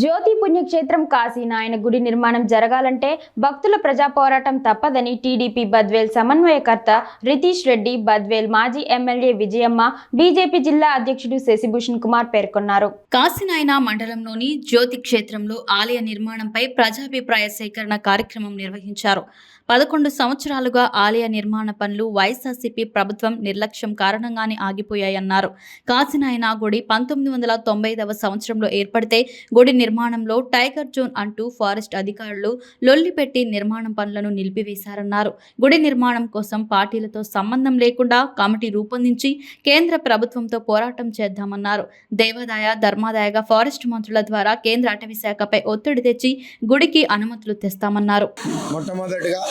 జ్యోతి పుణ్యక్షేత్రం కాశీనాయన గుడి నిర్మాణం జరగాలంటే భక్తుల ప్రజా పోరాటం తప్పదని టీడీపీ బద్వేల్ సమన్వయకర్త రితీష్ రెడ్డి బద్వేల్ మాజీ ఎమ్మెల్యే విజయమ్మ బీజేపీ జిల్లా అధ్యక్షుడు శశిభూషణ్ కుమార్ పేర్కొన్నారు. కాశీనాయన మండలంలోని జ్యోతి క్షేత్రంలో ఆలయ నిర్మాణంపై ప్రజాభిప్రాయ సేకరణ కార్యక్రమం నిర్వహించారు. పదకొండు సంవత్సరాలుగా ఆలయ నిర్మాణ పనులు వైఎస్ఆర్సీపీ ప్రభుత్వం నిర్లక్ష్యం కారణంగానే ఆగిపోయాయన్నారు. కాశీనాయన గుడి పంతొమ్మిది వందల తొంభై ఐదవ సంవత్సరంలో ఏర్పడితే గుడి నిర్మాణంలో టైగర్ జోన్ అంటూ ఫారెస్ట్ అధికారులు లొల్లిపెట్టి నిర్మాణం పనులను నిలిపివేశారన్నారు. గుడి నిర్మాణం కోసం పార్టీలతో సంబంధం లేకుండా కమిటీ రూపొందించి కేంద్ర ప్రభుత్వంతో పోరాటం చేద్దామన్నారు. దేవాదాయ ధర్మాదాయగా ఫారెస్ట్ మంత్రుల ద్వారా కేంద్ర అటవీ శాఖపై ఒత్తిడి తెచ్చి గుడికి అనుమతులు తెస్తామన్నారు. మొట్టమొదటిగా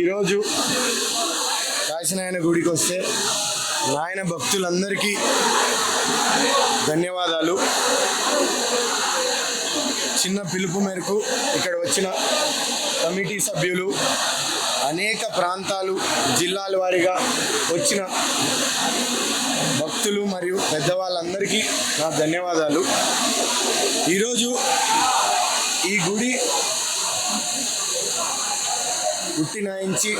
ఈరోజు కాశీనాయన గుడికి వస్తే నాయన భక్తులందరికీ ధన్యవాదాలు. చిన్న పిలుపు మేరకు ఇక్కడ వచ్చిన కమిటీ సభ్యులు అనేక ప్రాంతాలు జిల్లాల వారీగా వచ్చిన భక్తులు మరియు పెద్దవాళ్ళందరికీ నా ధన్యవాదాలు. ఈరోజు ఈ గుడి పుట్టినాయించి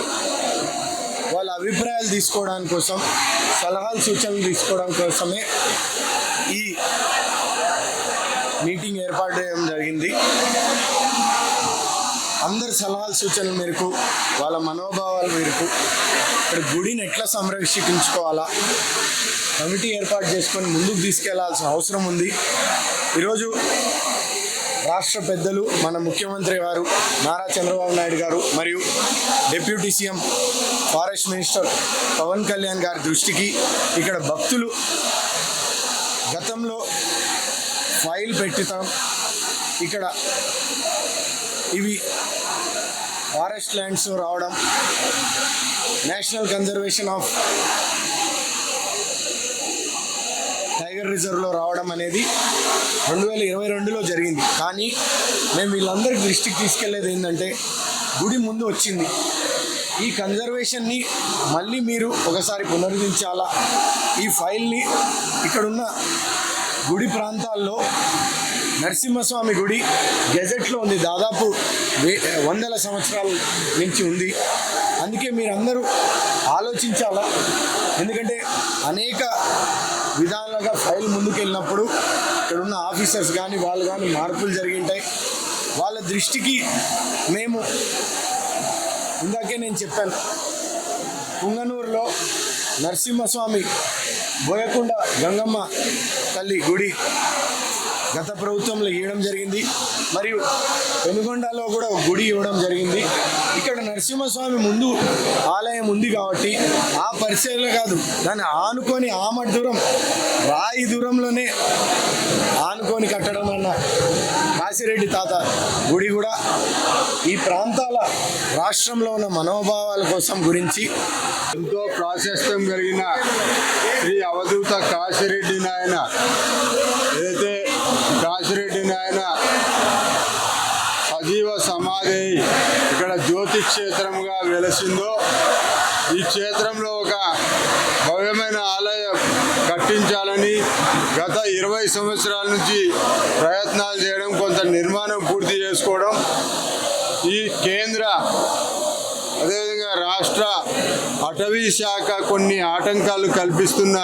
వాళ్ళ అభిప్రాయాలు తీసుకోవడం కోసం సలహాలు సూచనలు తీసుకోవడం కోసమే ఈ మీటింగ్ ఏర్పాటు చేయడం జరిగింది. అందరి సలహాలు సూచనల మేరకు వాళ్ళ మనోభావాల మేరకు ఇక్కడ గుడిని ఎట్లా సంరక్షించుకోవాలా కమిటీ ఏర్పాటు చేసుకొని ముందుకు తీసుకెళ్ళాల్సిన అవసరం ఉంది. ఈరోజు రాష్ట్ర పెద్దలు మన ముఖ్యమంత్రి గారు నారా చంద్రబాబు నాయుడు గారు మరియు deputy CM forest minister Pawan Kalyan గారి దృష్టికి ఇక్కడ భక్తులు గతంలో ఫైల్ పెట్టుతాం. ఇక్కడ ఇవి ఫారెస్ట్ ల్యాండ్స్ రావడం నేషనల్ కన్జర్వేషన్ ఆఫ్ టైగర్ రిజర్వ్లో రావడం అనేది రెండు వేల ఇరవై రెండులో జరిగింది. కానీ మేము వీళ్ళందరికీ దృష్టికి తీసుకెళ్ళేది ఏంటంటే గుడి ముందు వచ్చింది. ఈ కన్జర్వేషన్ని మళ్ళీ మీరు ఒకసారి పునరుద్ధరించాలా ఈ ఫైల్ని ఇక్కడున్న గుడి ప్రాంతాల్లో నరసింహస్వామి గుడి గెజెట్లో ఉంది. దాదాపు వే వందల సంవత్సరాల నుంచి ఉంది. అందుకే మీరందరూ ఆలోచించాలా? ఎందుకంటే అనేక విధానంగా ఫైల్ ముందుకెళ్ళినప్పుడు ఇక్కడ ఉన్న ఆఫీసర్స్ కానీ వాళ్ళు కానీ మార్పులు జరిగింటాయి. వాళ్ళ దృష్టికి మేము ఇందాకే నేను చెప్పాను. పుంగనూరులో నరసింహస్వామి బోయకొండ గంగమ్మ తల్లి గుడి గత ప్రభుత్వంలో ఇవ్వడం జరిగింది. మరియు పెనుగొండలో కూడా ఒక గుడి ఇవ్వడం జరిగింది. నరసింహస్వామి ముందు ఆలయం ఉంది కాబట్టి ఆ పరిసరలో కాదు. దాన్ని ఆనుకొని ఆమటి దూరం రాయి దూరంలోనే ఆనుకొని కట్టడం అన్న కాశిరెడ్డి తాత గుడి కూడా ఈ ప్రాంతాల రాష్ట్రంలో ఉన్న మనోభావాల కోసం గురించి ఎంతో ప్రాశస్త్యం కలిగిన శ్రీ అవధూత కాశిరెడ్డి నాయన ఏదైతే కాశిరెడ్డి నాయన సమాధి ఇక్కడ జ్యోతి క్షేత్రంగా వెలసిందో ఈ క్షేత్రంలో ఒక భవ్యమైన ఆలయం కట్టించాలని గత ఇరవై సంవత్సరాల నుంచి ప్రయత్నాలు చేయడం కొంత నిర్మాణం పూర్తి చేసుకోవడం ఈ కేంద్ర అదేవిధంగా రాష్ట్ర అటవీ శాఖ కొన్ని ఆటంకాలు కల్పిస్తున్న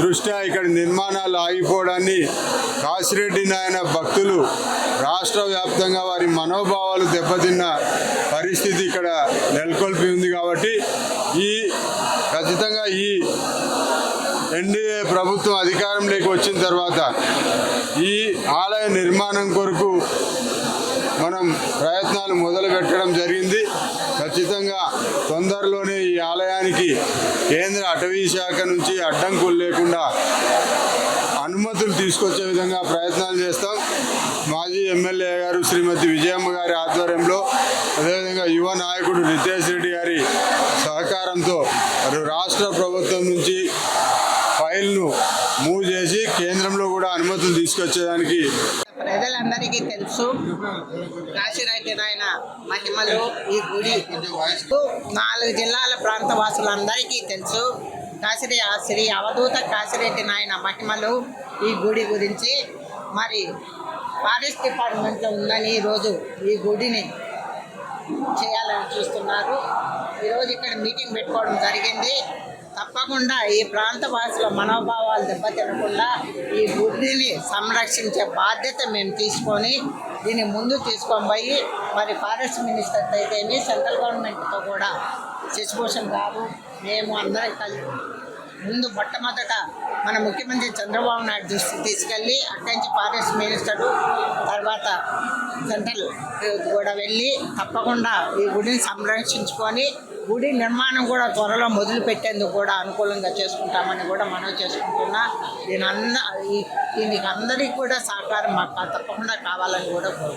దృష్ట్యా ఇక్కడ నిర్మాణాలు ఆగిపోవడాన్ని కాశిరెడ్డి నాయన భక్తులు రాష్ట్ర వ్యాప్తంగా వారి మనోభావాలు దెబ్బతిన్న పరిస్థితి ఇక్కడ నెలకొల్పి ఉంది కాబట్టి ఈ ఖచ్చితంగా ఈ ఎన్డీఏ ప్రభుత్వం అధికారంలోకి వచ్చిన తర్వాత ఈ ఆలయ నిర్మాణం కొరకు మనం ప్రయత్నాలు మొదలు పెట్టడం జరిగింది. ఖచ్చితంగా తొందరలోనే ఈ ఆలయానికి కేంద్ర అటవీ శాఖ నుంచి అడ్డంకులు లేకుండా అనుమతులు తీసుకొచ్చే విధంగా ప్రయత్నాలు చేస్తాం. మాజీ ఎమ్మెల్యే గారు శ్రీమతి విజయమ్మ గారి ఆధ్వర్యంలో అదేవిధంగా యువ నాయకుడు రితేష్ రెడ్డి గారి సహకారంతో రాష్ట్ర ప్రభుత్వం నుంచి ఫైల్ను మూవ్ చేసి కేంద్రంలో కూడా అనుమతులు తీసుకొచ్చేదానికి ప్రజలందరికీ తెలుసు. కాశీరాయికి నాయన మహిమలు ఈ గుడి. నాలుగు జిల్లాల ప్రాంత వాసులందరికీ తెలుసు. కాశీ శ్రీ అవధూత కాశీరెడ్డి నాయన మహిమలు ఈ గుడి గురించి. మరి ఫారెస్ట్ డిపార్ట్మెంట్లో ఉందని ఈరోజు ఈ గుడిని చేయాలని చూస్తున్నారు. ఈరోజు ఇక్కడ మీటింగ్ పెట్టుకోవడం జరిగింది. తప్పకుండా ఈ ప్రాంత వాసుల మనోభావాలు దెబ్బతినకుండా ఈ గుడ్డిని సంరక్షించే బాధ్యత మేము తీసుకొని దీన్ని ముందు తీసుకొని పోయి మరి ఫారెస్ట్ మినిస్టర్ అయితేనే సెంట్రల్ గవర్నమెంట్తో కూడా శశిభూషణ్ గారు మేము అందరం కలిసి ముందు మొట్టమొదట మన ముఖ్యమంత్రి చంద్రబాబు నాయుడు దృష్టికి తీసుకెళ్ళి అక్కడి నుంచి ఫారెస్ట్ మినిస్టరు తర్వాత సెంట్రల్ కూడా వెళ్ళి తప్పకుండా ఈ గుడిని సంరక్షించుకొని గుడి నిర్మాణం కూడా త్వరలో మొదలు పెట్టేందుకు కూడా అనుకూలంగా చేసుకుంటామని కూడా మనం చేసుకుంటున్నా. దీని అంద ఈ- దీనికి అందరికీ కూడా సహకారం మాకు తప్పకుండా కావాలని కూడా కోరుకుంటున్నాం.